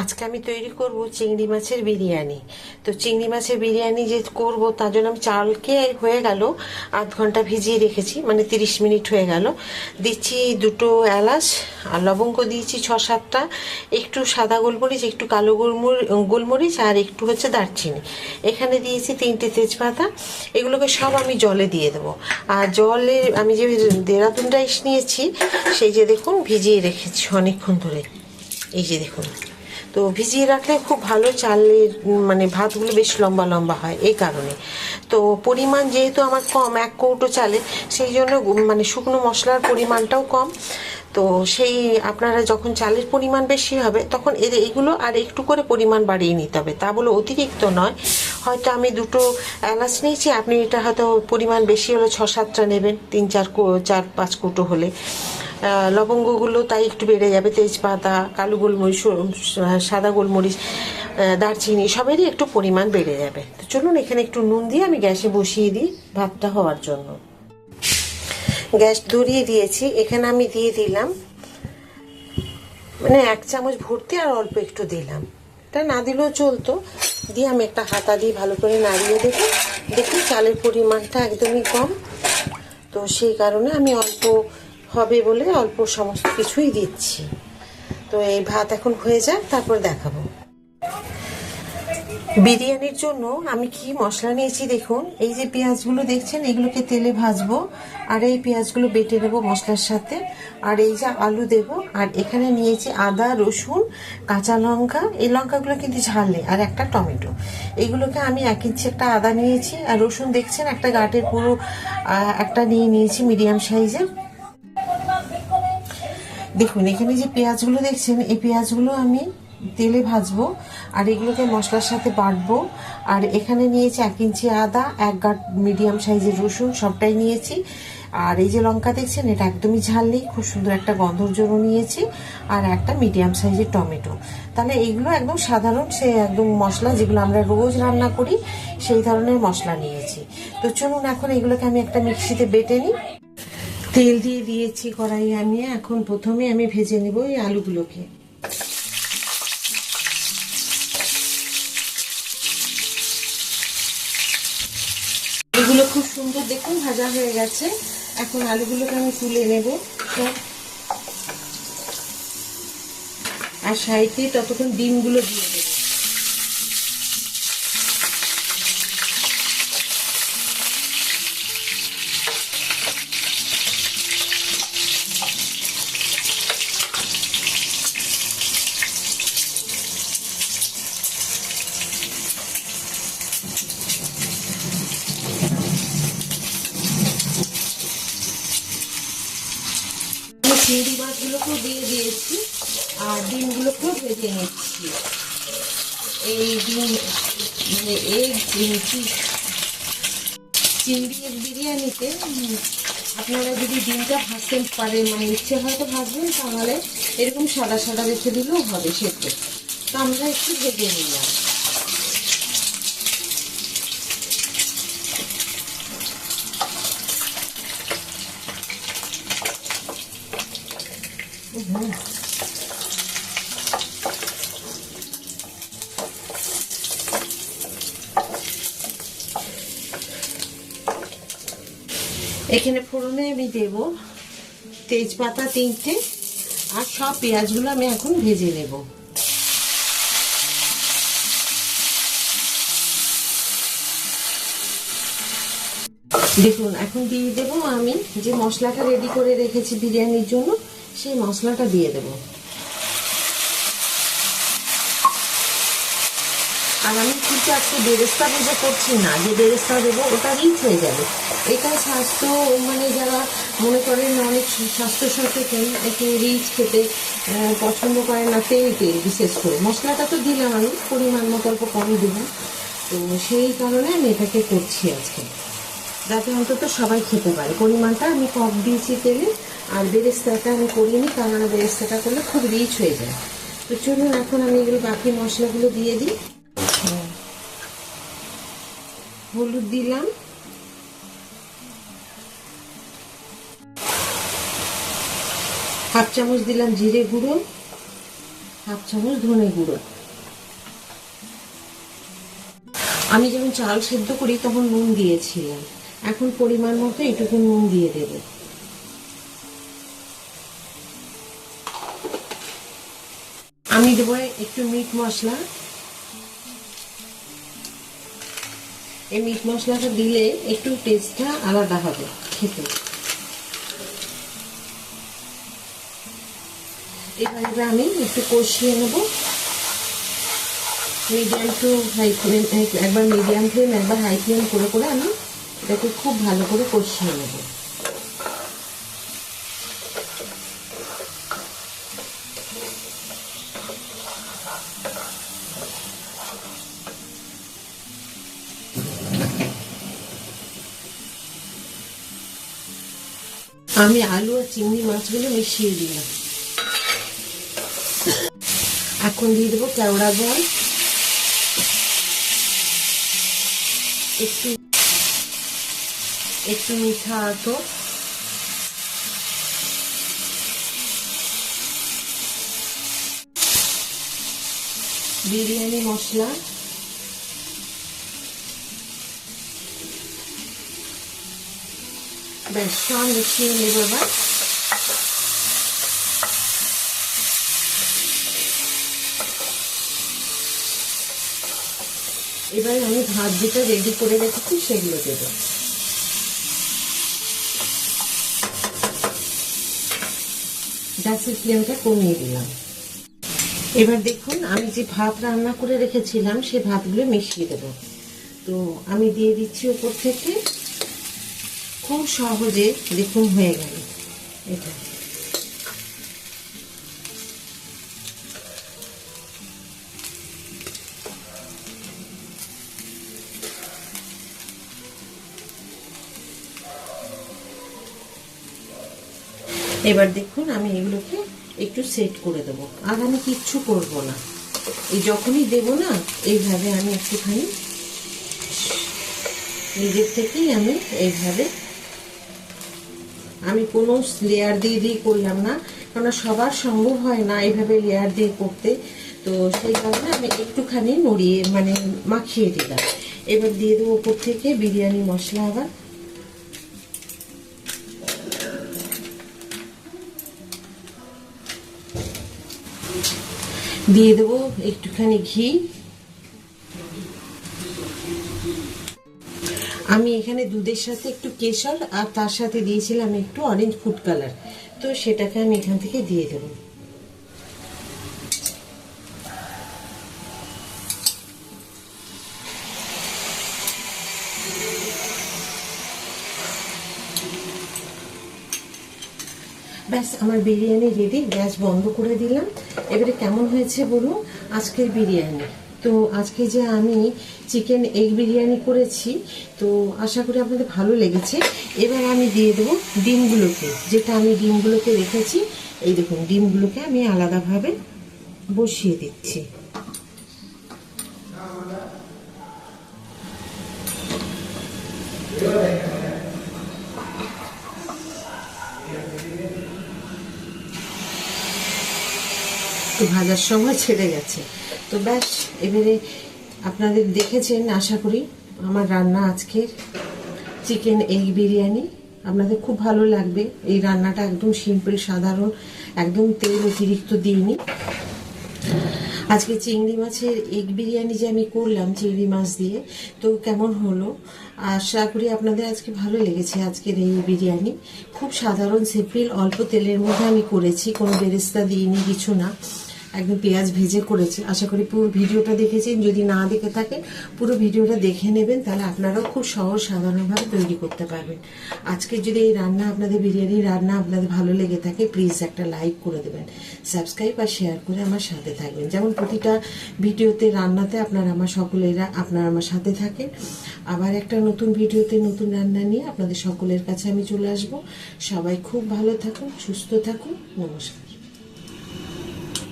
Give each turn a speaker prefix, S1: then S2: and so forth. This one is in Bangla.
S1: আজকে আমি তৈরি করব চিংড়ি মাছের বিরিয়ানি। তো চিংড়ি মাছের বিরিয়ানি যে করব তার জন্য আমি চালকে হয়ে গেল, আধ ঘণ্টা ভিজিয়ে রেখেছি মানে তিরিশ মিনিট হয়ে গেল। দিচ্ছি দুটো এলাচ, আর লবঙ্গ দিয়েছি ছ সাতটা, একটু সাদা গোলমরিচ, একটু কালো গোলমরিচ গোলমরিচ, আর একটু হচ্ছে দারচিনি। এখানে দিয়েছি তিনটে তেজপাতা, এগুলোকে সব আমি জলে দিয়ে দেবো। আর জলে আমি যে দেরাদুন রাইস নিয়েছি, সেই যে দেখুন ভিজিয়ে রেখেছি অনেকক্ষণ ধরে। এই যে দেখুন। তো ভিজিয়ে রাখলে খুব ভালো চালের মানে ভাতগুলো বেশ লম্বা লম্বা হয়, এই কারণে। তো পরিমাণ যেহেতু আমার কম, এক কৌটো চালে সেই জন্য মানে শুকনো মশলার পরিমাণটাও কম। তো সেই আপনারা যখন চালের পরিমাণ বেশি হবে, তখন এদের এগুলো আর একটু করে পরিমাণ বাড়িয়ে নিতে হবে। তা বলে অতিরিক্ত নয়। হয়তো আমি দুটো এলাচ নিয়েছি, আপনি এটা হয়তো পরিমাণ বেশি হলে ছ সাতটা নেবেন তিন চার চার পাঁচ কৌটো হলে। লবঙ্গগুলো তাই একটু বেড়ে যাবে, তেজপাতা, কালো গোলমরিচ সাদা গোলমরিচ দারচিনি, সবেরই একটু পরিমাণ বেড়ে যাবে। তো চলুন এখানে একটু নুন দিয়ে আমি গ্যাসে বসিয়ে দিই ভাতটা হওয়ার জন্য। গ্যাস ধরিয়ে দিয়েছি। এখানে আমি দিয়ে দিলাম মানে এক চামচ ভর্তি আর অল্প একটু দিলাম। এটা না দিলেও চলতো। দিয়ে আমি একটা হাতা দিয়ে ভালো করে নাড়িয়ে দেবো। দেখুন চালের পরিমাণটা একদমই কম। তো সেই কারণে আমি অল্প হবে বলে অল্প সমস্ত কিছুই দিচ্ছি। তো এই ভাত এখন হয়ে যাক, তারপর দেখাবো। বিরিয়ানির জন্য আমি কি মশলা নিয়েছি দেখুন, এই যে পেঁয়াজগুলো দেখছেন, এগুলোকে তেলে ভাজবো, আর এই পেঁয়াজগুলো বেটে নেব মশলার সাথে, আর এই যে আলু দেব, আর এখানে নিয়েছি আদা, রসুন, কাঁচা লঙ্কা, এই লঙ্কাগুলো কিন্তু ঝাল, আর একটা টমেটো। এগুলোকে আমি এক ইঞ্চি একটা আদা নিয়েছি, আর রসুন দেখছেন, একটা গাটের পুরো একটা নিয়ে নিয়েছি মিডিয়াম সাইজের। দেখুন, এখানে যে পেঁয়াজগুলো দেখছেন, এই পেঁয়াজগুলো আমি তেলে ভাজবো আর এগুলোকে মশলার সাথে বাটবো। আর এখানে নিয়েছি এক ইঞ্চি আদা, এক গাঁট মিডিয়াম সাইজের রসুন, সবটাই নিয়েছি। আর এই যে লঙ্কা দেখছেন, এটা একদমই ঝাল নেই, খুব সুন্দর একটা গন্ধর জন্য নিয়েছি। আর একটা মিডিয়াম সাইজের টমেটো। তাহলে এইগুলো একদম সাধারণ, সে একদম মশলা যেগুলো আমরা রোজ রান্না করি, সেই ধরনের মশলা নিয়েছি। তো চলুন এখন এগুলোকে আমি একটা মিক্সিতে বেটে নিই। তেল দিয়ে দিয়েছি কড়াই আমি। এখন প্রথমে আমি ভেজে নেব এই আলুগুলোকে। এগুলো খুব সুন্দর দেখুন, ভাজা হয়ে গেছে। এখন আলুগুলোকে আমি তুলে নেব। আর সাইডে ততক্ষণ ডিমগুলো দিয়ে দেবো আমি চিংড়ি দিয়ে দিয়েছি, আর ডিমগুলোকেও ভেজে নিচ্ছি। এই ডিম মানে এই ডিম- চিংড়ির বিরিয়ানিতে আপনারা যদি ডিমটা ভাজতে পারেন মানে ইচ্ছে হয়তো ভাজবেন, তাহলে এরকম সাদা সাদা রেখে দিলেও হবে সেটা তো আমরা একটু ভেজে নিলাম। এখানে ফোড়নে আমি দেব তেজপাতা তিনটে আর সব পেঁয়াজগুলো আমি এখন ভেজে নেব। দেখুন, এখন দিয়ে দেব আমি যে মশলাটা রেডি করে রেখেছি বিরিয়ানির জন্য। সেই মশলাটা দিয়ে দেব। আর আমি কিন্তু আজকে বেরেস্তা পুজো করছি না, যে বেরেস্তা দেবো ওটা রিচ হয়ে যাবে। এটা স্বাস্থ্য মানে যারা মনে করেন অনেক স্বাস্থ্য সচেতন একটু রিচ খেতে পছন্দ করে না তেল তেল বিশেষ করে। মশলাটা তো দিলাম আমি, পরিমাণ মতো অল্প কম দিলাম। তো সেই কারণে আমি এটাকে করছি আজকে। যাতে অন্তত সবাই খেতে পারে। পরিমাণটা আমি কম দিয়েছি তেলে, আর বেরেস্তাটা আমি করিনি, কারণ বেরেস্তাটা করলে খুব রিচ হয়ে যায়। তো চলুন, এখন আমি এগুলো বাকি মশলাগুলো দিয়ে দিই। হলুদ দিলাম। হাফ চামচ দিলাম জিরে গুঁড়ো, হাফ চামচ ধনে গুঁড়ো। আমি যখন চাল সেদ্ধ করি, তখন নুন দিয়েছিলাম। এখন পরিমাণ মতো এটুকু নুন দিয়ে দেব। আমি দেবো একটু মিট মশলা। এই মিট মশলাটা দিলে একটু টেস্টটা আলাদা হবে খেতে। এবারে আমি একটু কষিয়ে নেব। মিডিয়াম টু হাই ফ্লেম, একবার মিডিয়াম ফ্লেম, একবার হাই ফ্লেম করে করে আমি এটাকে খুব ভালো করে কষিয়ে নেব। আমি আলু আর চিংড়ি মাছগুলো মিশিয়ে দিলাম। এখন দিয়ে দেবো কেওড়া জল। একটু একটু মিঠা আতো বিরিয়ানি মশলা। ব্যাস, সব মিশিয়ে নেব এবার। এবার আমি ভাত যেটা রেডি করে রেখেছি সেগুলো দেব। গ্যাসের ফ্লেমটা কমিয়ে দিলাম। এবার দেখুন, আমি যে ভাত রান্না করে রেখেছিলাম, সে ভাতগুলো মিশিয়ে দেব। তো আমি দিয়ে দিচ্ছি ওপর থেকে। খুব সহজে দেখুন হয়ে গেল। এটা। এবার দেখুন আমি এগুলোকে একটু সেট করে দেব। আর আমি কিচ্ছু করব না। এই যখনই দেব না, এইভাবে আমি একটুখানি নিজের থেকেই আমি এইভাবে আমি কোনো লেয়ার দিয়ে দিয়ে করলাম না, কেননা সবার সম্ভব হয় না এইভাবে লেয়ার দিয়ে করতে। তো সেই কারণে আমি একটুখানি নড়িয়ে মানে মাখিয়ে দিলাম। এবার দিয়ে দেবো উপর থেকে বিরিয়ানি মশলা আবার। দিয়ে দেবো একটুখানি ঘি। আমি এখানে দুধের সাথে একটু কেশর আর তার সাথে দিয়েছিলাম একটু অরেঞ্জ ফুড কালার তো সেটাকে আমি এখান থেকে দিয়ে দেবো। ব্যাস, আমার বিরিয়ানি রেডি গ্যাস বন্ধ করে দিলাম। এবারে কেমন হয়েছে বলুন? আজকের বিরিয়ানি। তো আজকে যে আমি চিকেন এগ বিরিয়ানি করেছি, তো আশা করি আপনাদের ভালো লেগেছে। এবার আমি দিয়ে দেবো ডিমগুলোকে, যেটা আমি ডিমগুলোকে রেখেছি। এই দেখুন, ডিমগুলোকে আমি আলাদাভাবে বসিয়ে দিচ্ছি। একটু ভাজার সময় ছেড়ে গেছে। তো ব্যাস, এবারে আপনাদের দেখেছেন, আশা করি আমার রান্না আজকের চিকেন এগ বিরিয়ানি। আপনাদের খুব ভালো লাগবে। এই রান্নাটা একদম সিম্পল, সাধারণ, একদম তেল অতিরিক্ত দিইনি। আজকে চিংড়ি মাছের এগ বিরিয়ানি যে আমি করলাম, চিংড়ি মাছ দিয়ে, তো কেমন হলো? আশা করি আপনাদের আজকে ভালো লেগেছে আজকের এই বিরিয়ানি। খুব সাধারণ, সিম্পল, অল্প তেলের মধ্যে আমি করেছি, কোনো বেরেস্তা দিইনি, কিছু না। একদম পেঁয়াজ ভেজে করেছি। আশা করি পুরো ভিডিওটা দেখেছেন। যদি না দেখে থাকেন, পুরো ভিডিওটা দেখে নেবেন, তাহলে আপনারাও খুব সহজ সাধারণভাবে তৈরি করতে পারবেন। আজকে যদি এই রান্না, আপনাদের বিরিয়ানি রান্না আপনাদের ভালো লেগে থাকে প্লিজ একটা লাইক করে দেবেন। সাবস্ক্রাইব আর শেয়ার করে আমার সাথে থাকবেন। যেমন প্রতিটা ভিডিওতে, রান্নাতে আপনারা আমার সকলেরা, আপনারা আমার সাথে থাকেন। আবার একটা নতুন ভিডিওতে, নতুন রান্না নিয়ে আপনাদের সকলের কাছে আমি চলে আসব। সবাই খুব ভালো থাকুন, সুস্থ থাকুন। নমস্কার।